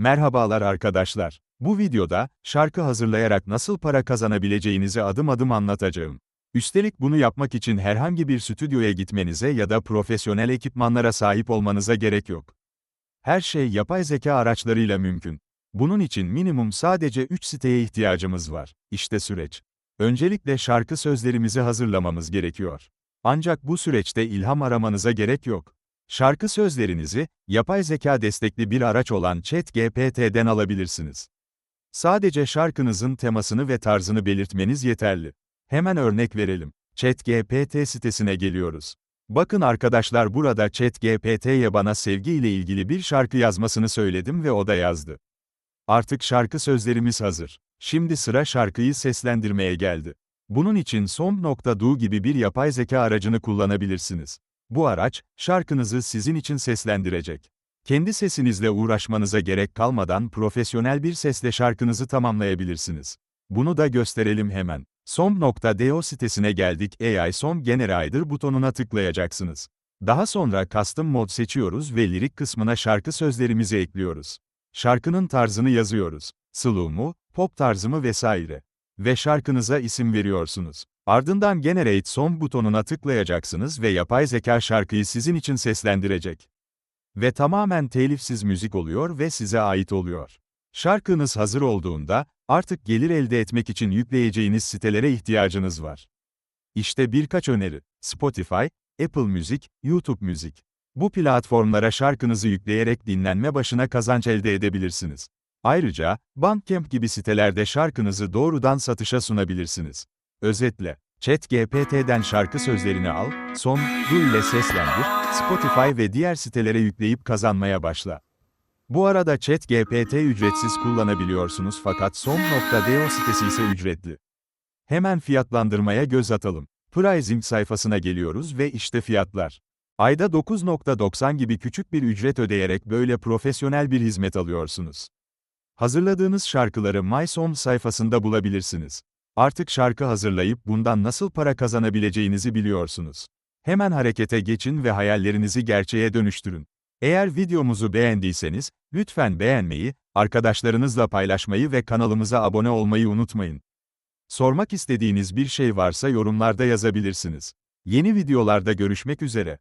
Merhabalar arkadaşlar. Bu videoda, şarkı hazırlayarak nasıl para kazanabileceğinizi adım adım anlatacağım. Üstelik bunu yapmak için herhangi bir stüdyoya gitmenize ya da profesyonel ekipmanlara sahip olmanıza gerek yok. Her şey yapay zeka araçlarıyla mümkün. Bunun için minimum sadece 3 siteye ihtiyacımız var. İşte süreç. Öncelikle şarkı sözlerimizi hazırlamamız gerekiyor. Ancak bu süreçte ilham aramanıza gerek yok. Şarkı sözlerinizi, yapay zeka destekli bir araç olan ChatGPT'den alabilirsiniz. Sadece şarkınızın temasını ve tarzını belirtmeniz yeterli. Hemen örnek verelim. ChatGPT sitesine geliyoruz. Bakın arkadaşlar burada ChatGPT'ye bana sevgi ile ilgili bir şarkı yazmasını söyledim ve o da yazdı. Artık şarkı sözlerimiz hazır. Şimdi sıra şarkıyı seslendirmeye geldi. Bunun için Som.do gibi bir yapay zeka aracını kullanabilirsiniz. Bu araç, şarkınızı sizin için seslendirecek. Kendi sesinizle uğraşmanıza gerek kalmadan profesyonel bir sesle şarkınızı tamamlayabilirsiniz. Bunu da gösterelim hemen. Som.do sitesine geldik AI Som Generator butonuna tıklayacaksınız. Daha sonra Custom Mod seçiyoruz ve lirik kısmına şarkı sözlerimizi ekliyoruz. Şarkının tarzını yazıyoruz. Slow mu, pop tarzı mı vesaire. Ve şarkınıza isim veriyorsunuz. Ardından Generate Song butonuna tıklayacaksınız ve yapay zeka şarkıyı sizin için seslendirecek. Ve tamamen telifsiz müzik oluyor ve size ait oluyor. Şarkınız hazır olduğunda, artık gelir elde etmek için yükleyeceğiniz sitelere ihtiyacınız var. İşte birkaç öneri. Spotify, Apple Music, YouTube Müzik. Bu platformlara şarkınızı yükleyerek dinlenme başına kazanç elde edebilirsiniz. Ayrıca, Bandcamp gibi sitelerde şarkınızı doğrudan satışa sunabilirsiniz. Özetle, ChatGPT'den şarkı sözlerini al, son, du ile seslendir, Spotify ve diğer sitelere yükleyip kazanmaya başla. Bu arada ChatGPT ücretsiz kullanabiliyorsunuz fakat som.do sitesi ise ücretli. Hemen fiyatlandırmaya göz atalım. Pricing sayfasına geliyoruz ve işte fiyatlar. Ayda 9.90 gibi küçük bir ücret ödeyerek böyle profesyonel bir hizmet alıyorsunuz. Hazırladığınız şarkıları MySom sayfasında bulabilirsiniz. Artık şarkı hazırlayıp bundan nasıl para kazanabileceğinizi biliyorsunuz. Hemen harekete geçin ve hayallerinizi gerçeğe dönüştürün. Eğer videomuzu beğendiyseniz, lütfen beğenmeyi, arkadaşlarınızla paylaşmayı ve kanalımıza abone olmayı unutmayın. Sormak istediğiniz bir şey varsa yorumlarda yazabilirsiniz. Yeni videolarda görüşmek üzere.